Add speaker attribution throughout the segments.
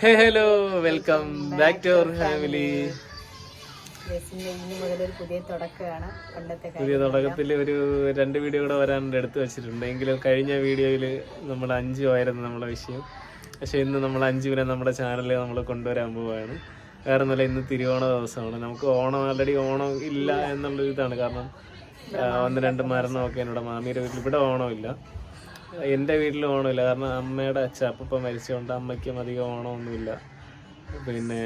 Speaker 1: Hey hello welcome back to our family
Speaker 2: പുതിയ
Speaker 1: തുടക്കത്തിൽ ഒരു രണ്ട് വീഡിയോ കൂടെ വരാൻ എടുത്തു വെച്ചിട്ടുണ്ട്. എങ്കിലും കഴിഞ്ഞ വീഡിയോയിൽ നമ്മൾ അഞ്ചു ആയിരുന്നു നമ്മുടെ വിഷയം. പക്ഷെ ഇന്ന് നമ്മൾ അഞ്ചു വരെ നമ്മുടെ ചാനലിൽ നമ്മൾ കൊണ്ടുവരാൻ പോവുകയാണ്. കാരണം ഒന്നുമില്ല ഇന്ന് തിരുവോണ ദിവസമാണ്. നമുക്ക് ഓണം ആൾറെഡി ഓണം ഇല്ല എന്നുള്ള ഇതാണ് കാരണം ഒന്ന് രണ്ട് മരണമൊക്കെ എന്നോട് മാമിയുടെ വീട്ടിൽ ഇവിടെ ഓണമില്ല. എന്റെ വീട്ടിൽ ഓണമില്ല. കാരണം അമ്മയുടെ അച്ഛ അപ്പൂപ്പ മരിച്ചുകൊണ്ട് അമ്മയ്ക്കും അധികം ഓണമൊന്നുമില്ല. പിന്നെ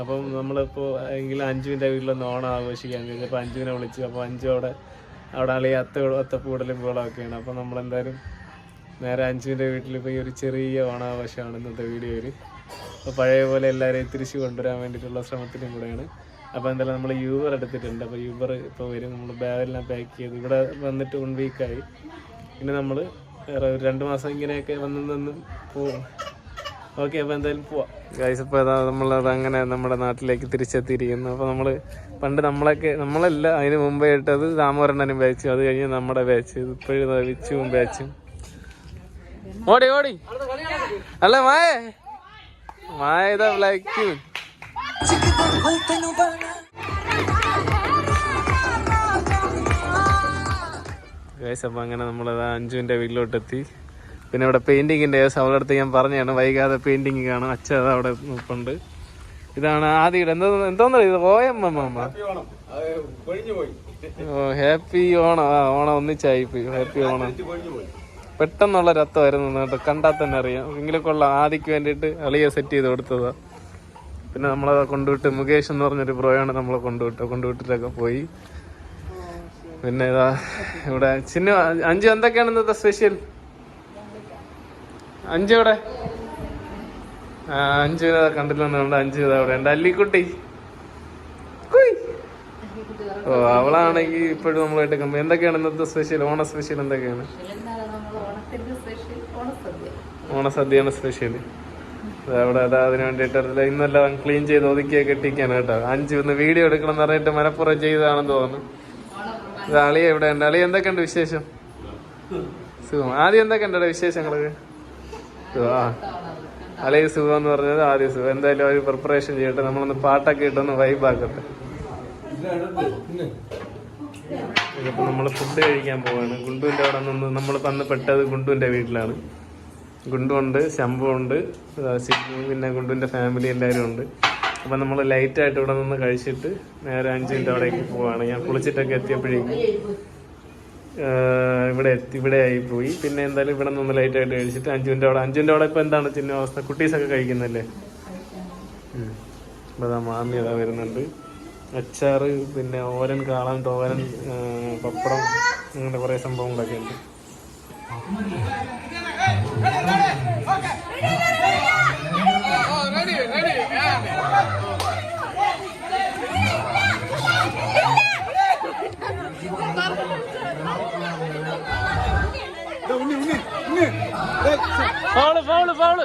Speaker 1: അപ്പം നമ്മളിപ്പോൾ എങ്കിലും അഞ്ചുവിന്റെ വീട്ടിലൊന്ന് ഓണം ആഘോഷിക്കാൻ കഴിഞ്ഞപ്പോൾ അഞ്ചുവിനെ വിളിച്ചു അപ്പോൾ അഞ്ചു അവിടെ അവിടെ അളി അത്ത അത്തപ്പൂടലും പൂളമൊക്കെയാണ് അപ്പോൾ നമ്മളെന്തായാലും നേരെ അഞ്ചുവിന്റെ വീട്ടിൽ പോയി ഒരു ചെറിയ ഓണാഘോഷമാണ് ഇന്നത്തെ വീഡിയോയിൽ അപ്പോൾ പഴയ പോലെ എല്ലാവരെയും തിരിച്ചു കൊണ്ടുവരാൻ വേണ്ടിയിട്ടുള്ള ശ്രമത്തിലും കൂടെയാണ്. അപ്പോൾ എന്തായാലും നമ്മൾ യൂബർ എടുത്തിട്ടുണ്ട്. അപ്പോൾ യൂബർ ഇപ്പോൾ വരും. നമ്മൾ ബാഗെല്ലാം പാക്ക് ചെയ്ത്. ഇവിടെ വന്നിട്ട് വൺ വീക്കായി പിന്നെ നമ്മൾ വേറെ ഒരു രണ്ട് മാസം ഇങ്ങനെയൊക്കെ വന്ന് നിന്ന് പോവും. ഓക്കെ അപ്പോൾ എന്തായാലും പോവാം. ഗൈസ് ഇപ്പോൾ അതാ നമ്മളത് അങ്ങനെ നമ്മുടെ നാട്ടിലേക്ക് തിരിച്ചെത്തിയിരിക്കുന്നു. അപ്പോൾ നമ്മൾ പണ്ട് നമ്മളൊക്കെ നമ്മളല്ല അതിന് മുമ്പേ ഇട്ടത് രാമവരണ്ണനും ബാച്ചും അത് കഴിഞ്ഞ് നമ്മുടെ ബാച്ച് ഇപ്പോഴും വിച്ചുവും ബാച്ചും ഓടി ഓടി. അല്ല മായ. മായ ഇതാ ബ്ലാക്ക് ഗൈസ് അപ്പോൾ അങ്ങനെ നമ്മളത് അഞ്ചുവിന്റെ വീട്ടിലോട്ടെത്തി. പിന്നെ ഇവിടെ പെയിന്റിങ്ങിന്റെ അവളുടെ അടുത്ത് ഞാൻ പറഞ്ഞാണ് വൈകാതെ പെയിന്റിങ് കാണും അച്ഛൻ അത് അവിടെ നിൽപ്പുണ്ട് ഇതാണ് ആദ്യം എന്തോ ഓ ഇത്? ഓയം അമ്മ ഓ ഹാപ്പി ഓണം. ആ ഓണം ഒന്നിച്ചായി പോയി. ഹാപ്പി ഓണം. പെട്ടെന്നുള്ള രത്തമായിരുന്നു കേട്ടോ. കണ്ടാൽ തന്നെ അറിയാം. എങ്കിലും കൊള്ളാം ആദിക്ക് വേണ്ടിയിട്ട് അളിയെ സെറ്റ് ചെയ്ത് കൊടുത്തതാ. പിന്നെ നമ്മളത് കൊണ്ടുവിട്ട് മുകേഷ് എന്ന് പറഞ്ഞൊരു ബ്രോയാണ് നമ്മളെ കൊണ്ടുവിട്ട് കൊണ്ടുവിട്ടിട്ടൊക്കെ പോയി. പിന്നെ ഇതാ ഇവിടെ ചിന്ന അഞ്ചു എന്തൊക്കെയാണ് ഇന്നത്തെ സ്പെഷ്യൽ അഞ്ചു ഇവിടെ? അഞ്ചു കണ്ടില്ലെന്നുണ്ട് അഞ്ചു ഇതാ ഇവിടെ ഉണ്ട്. അല്ലിക്കുട്ടി. ഓ അവളാണെങ്കിൽ ഇപ്പോഴും നമ്മളായിട്ട് കമ്പ എന്തൊക്കെയാണ് ഇന്നത്തെ സ്പെഷ്യൽ ഓണ സ്പെഷ്യൽ എന്തൊക്കെയാണ്? ഓണസദ്യയാണ് സ്പെഷ്യൽ അവിടെ അതാ അതിന് വേണ്ടിയിട്ട് ഇന്നെല്ലാം ക്ലീൻ ചെയ്ത് ഒതുക്കിയൊക്കെ ഇട്ടിക്കാണ് കേട്ടോ. അഞ്ചു ഒന്ന് വീഡിയോ എടുക്കണം എന്ന് പറഞ്ഞിട്ട് മലപ്പുറം ചെയ്തതാണെന്ന് തോന്നുന്നു. ഇത് എവിടെ? ഉണ്ട് അളി എന്തൊക്കെയുണ്ട് വിശേഷം? സുഖം. ആദ്യം എന്തൊക്കെയുണ്ട് വിശേഷങ്ങൾ? അളിയ സുഖം എന്ന് പറഞ്ഞത് ആദ്യം സുഖം. എന്തായാലും ഒരു പ്രിപ്പറേഷൻ ചെയ്യട്ടെ. നമ്മളൊന്ന് പാട്ടൊക്കെ ഇട്ടൊന്ന് വൈബാക്കട്ടെ ഇതിപ്പോ നമ്മൾ ഫുഡ് കഴിക്കാൻ പോവാണ്. ഗുണ്ടുവിന്റെ അവിടെ നിന്ന് നമ്മൾ തന്നു പെട്ടത് ഗുണ്ടുവിന്റെ വീട്ടിലാണ്. ഗുണ്ടുണ്ട് ശംഭു ഉണ്ട് പിന്നെ ഗുണ്ടുവിന്റെ ഫാമിലി എല്ലാരും ഉണ്ട്. അപ്പം നമ്മൾ ലൈറ്റായിട്ട് ഇവിടെ നിന്ന് കഴിച്ചിട്ട് നേരെ അഞ്ചിന്റെ അവിടേക്ക് പോവാണ്. ഞാൻ കുളിച്ചിട്ടൊക്കെ എത്തിയപ്പോഴേക്കും ഇവിടെ എത്തി ഇവിടെ ആയി പോയി. പിന്നെ എന്തായാലും ഇവിടെ നിന്ന് ലൈറ്റായിട്ട് കഴിച്ചിട്ട് അഞ്ചു മിനിറ്റ് അവിടെ അഞ്ചു മിനിറ്റ് അവിടെ ഇപ്പോൾ എന്താണ് ചിന്ന അവസ്ഥ? കുട്ടീസൊക്കെ കഴിക്കുന്നല്ലേ. അപ്പോൾ അതാ മാമി അതാ വരുന്നുണ്ട്. അച്ചാറ് പിന്നെ ഓരൻ കാളൻ തോരൻ പപ്പടം അങ്ങനെ കുറേ സംഭവങ്ങളൊക്കെ ഉണ്ട്. Foul foul foul.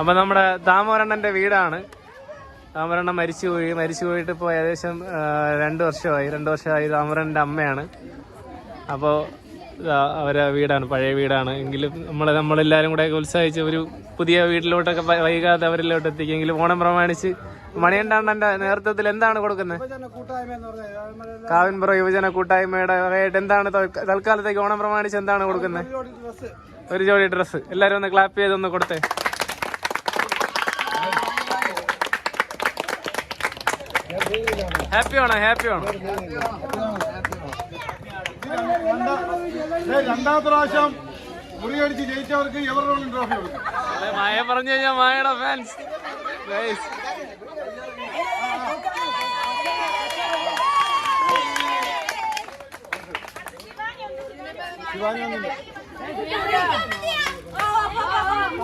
Speaker 1: അപ്പൊ നമ്മുടെ ദാമോരണ്ണന്റെ വീടാണ്. താമരണ്ണൻ മരിച്ചുപോയി മരിച്ചു പോയിട്ട് ഇപ്പോൾ ഏകദേശം രണ്ടു വർഷമായി. രണ്ട് വർഷമായി ദാമരണ്ണന്റെ അമ്മയാണ്. അപ്പോൾ അവരെ വീടാണ് പഴയ വീടാണ്. എങ്കിലും നമ്മൾ നമ്മളെല്ലാവരും കൂടെ ഉത്സാഹിച്ച് ഒരു പുതിയ വീട്ടിലോട്ടൊക്കെ വൈകാതെ അവരിലോട്ട് എത്തിക്കെങ്കിലും ഓണം പ്രമാണിച്ച് മണിയണ്ടാണ്ടന്റെ നേതൃത്വത്തിൽ എന്താണ് കൊടുക്കുന്നത്? കാവിൻപുറ യുവജന കൂട്ടായ്മയുടെ വകയായിട്ട് എന്താണ് തൽക്ക- തൽക്കാലത്തേക്ക് ഓണം പ്രമാണിച്ച് എന്താണ് കൊടുക്കുന്നത്? ഒരു ജോഡി ഡ്രസ്സ് എല്ലാരും ഒന്ന് ക്ലാപ്പ് ചെയ്തൊന്ന് കൊടുത്തേ. ഹാപ്പി ആണോ? ഹാപ്പി ആണോ?
Speaker 3: രണ്ടാം പ്രാവശ്യം മുറിയടിച്ച് ജയിച്ചവർക്ക് എവർ ട്രോഫി കൊടുക്കും.
Speaker 1: മായ പറഞ്ഞു കഴിഞ്ഞാൽ മായയുടെ ഫാൻസ് ഗൈസ്
Speaker 3: ശിവാനി ഒന്നില്ല
Speaker 4: ആ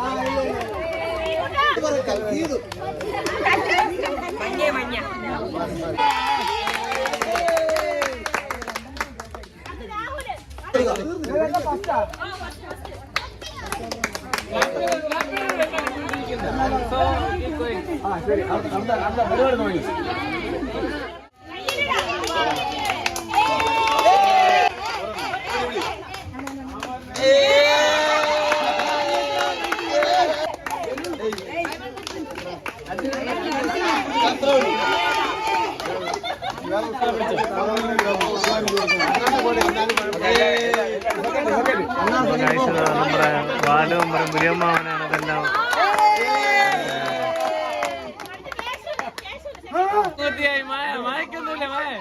Speaker 1: അപ്പൊ ബാലു നമ്മുടെ മുരിയമ്മാവനാണ് ഇതെല്ലാം പൂർത്തിയായി. മായ, മായ്ക്കൊന്നുമില്ല, മായ.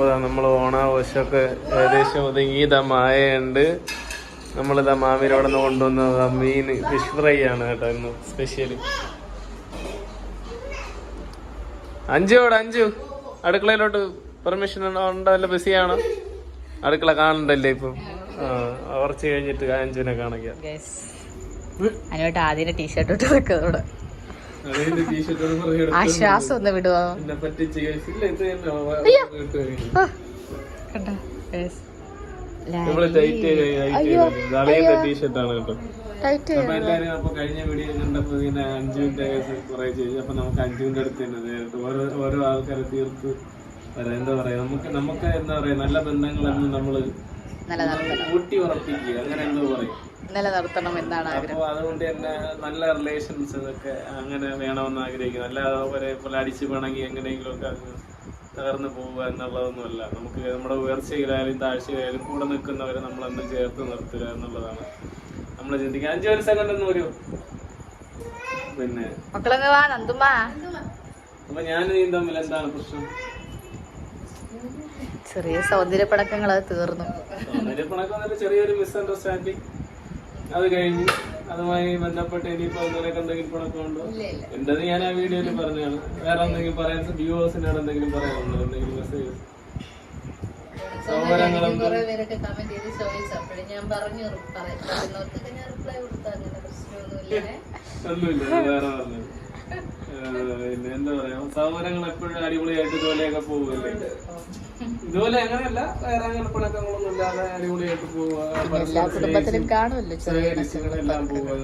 Speaker 1: ഇപ്പൊ നമ്മൾ ഓണാഘോഷമൊക്കെ ഏകദേശം ഒതുങ്ങി. ഇതാ മായയുണ്ട്. നമ്മളിതാ അവിടെ നിന്ന് കൊണ്ടുവന്നത്. മീൻ ഫിഷ് ഫ്രൈ ആണ് കേട്ടോ ഇന്ന് സ്പെഷ്യൽ. അഞ്ചുവിടെ അഞ്ചു. അടുക്കളയിലോട്ട് പെർമിഷൻ ഉണ്ടല്ല ബിസിയാണോ അടുക്കള കാണണ്ടല്ലേ ഇപ്പം? ആ കുറച്ച് കഴിഞ്ഞിട്ട് അഞ്ചുവിനെ കാണിക്കാം.
Speaker 2: അനുവേട്ട ആദ്യം ടീഷർട്ട് ഇട്ട് വെക്കുന്നതോട് ആശ്വാസം ഒന്ന് വിടുവോ?
Speaker 1: കഴിഞ്ഞു.
Speaker 2: കണ്ടോ?
Speaker 1: വീഡിയോ കണ്ടപ്പോ ഇങ്ങനെ അഞ്ചുവിന്റെ കേസ് കുറെ ചെയ്തു. അപ്പൊ നമുക്ക് അടുത്ത് തന്നെ ഓരോ ആൾക്കാരെ തീർത്ത് എന്താ പറയാ? നമുക്ക് നമുക്ക് എന്താ പറയാ? നല്ല ബന്ധങ്ങളൊന്നും നമ്മൾ
Speaker 2: നിലനിർത്തണം. നിലനിർത്തണം എന്നാണ് ആഗ്രഹം.
Speaker 1: അതുകൊണ്ട് തന്നെ നല്ല റിലേഷൻസ് ഒക്കെ അങ്ങനെ വേണമെന്ന് ആഗ്രഹിക്കുന്നു. അല്ലാതെ അവരെ അടിച്ചു പിണങ്ങി എങ്ങനെയെങ്കിലും ഒക്കെ അങ്ങ് തകർന്നു പോവുക എന്നുള്ളതൊന്നുമല്ല. നമുക്ക് നമ്മുടെ ഉയർച്ചയിലായാലും താഴ്ചയിലായാലും കൂടെ നിൽക്കുന്നവരെ നമ്മൾ അന്ന് ചേർത്ത് നിർത്തുക എന്നുള്ളതാണ് നമ്മൾ ചിന്തിക്കുക അഞ്ചു ഒരു സെക്കൻഡ് ഒന്ന് വരൂ. പിന്നെ. അപ്പൊ ഞാൻ നീയും തമ്മിൽ എന്താണ് പ്രശ്നം?
Speaker 2: ചെറിയ സൗന്ദര്യ പടക്കങ്ങൾ അത് തീർന്നു.
Speaker 1: പിണക്കം വന്നിട്ട് ചെറിയൊരു മിസ്അണ്ടർസ്റ്റാൻഡിങ് അത് കഴിഞ്ഞു അതുമായി ബന്ധപ്പെട്ട് ഇനിയിപ്പോ നിനക്ക് എന്തെങ്കിലും ഉണ്ടോ എന്റേത് ഞാൻ ആ വീഡിയോയിൽ പറഞ്ഞതാണ്. വേറെ എന്തെങ്കിലും പറയാൻ വ്യൂവേഴ്സിനോട് എന്തെങ്കിലും പറയാനുണ്ടോ? എന്തെങ്കിലും മെസ്സേജ് ഒന്നുമില്ല വേറെ ഏഹ് പിന്നെ എന്താ പറയാ? സൗകര്യങ്ങൾ എപ്പോഴും അടിപൊളിയായിട്ട് ജോലിയൊക്കെ പോവുകയല്ലേ? ഇതുപോലെ അങ്ങനെയല്ല വേറെ അങ്ങനെ പിണക്കങ്ങളൊന്നും ഇല്ലാതെ അടിപൊളിയായിട്ട് പോവുക
Speaker 2: എല്ലാ കുടുംബത്തിലും കാണുമല്ലോ
Speaker 1: എല്ലാം പോവുക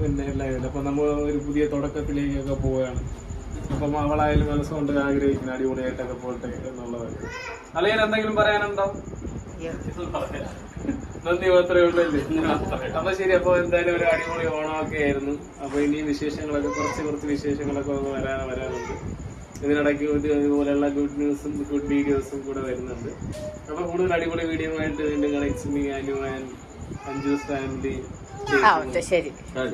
Speaker 1: പിന്നെ എല്ലാം അപ്പൊ നമ്മൾ ഒരു പുതിയ തുടക്കത്തിലേക്കൊക്കെ പോവുകയാണ്. അപ്പം അവളായാലും മനസ്സുകൊണ്ട് ആഗ്രഹിക്കുന്ന അടിപൊളിയായിട്ടൊക്കെ പോട്ടെ എന്നുള്ളത്. അല്ലെങ്കിൽ എന്തെങ്കിലും പറയാനുണ്ടോ? നന്ദി മാത്രമേ ഉള്ളല്ലേ അപ്പൊ ശരി അപ്പൊ എന്തായാലും ഒരു അടിപൊളി ഓണമൊക്കെ ആയിരുന്നു. അപ്പൊ ഇനി വിശേഷങ്ങളൊക്കെ കുറച്ച് കുറച്ച് വിശേഷങ്ങളൊക്കെ ഒന്ന് വരാൻ വരാനുണ്ട്. ഇതിനിടയ്ക്ക് ഇത് ഇതുപോലെയുള്ള ഗുഡ് ന്യൂസും ഗുഡ് വീഡിയോസും കൂടെ വരുന്നുണ്ട്. അപ്പൊ കൂടുതൽ അടിപൊളി വീഡിയോ ആയിട്ട് വീണ്ടും connect me Anu and Anju family
Speaker 2: ആ ശരി.
Speaker 1: ബൈ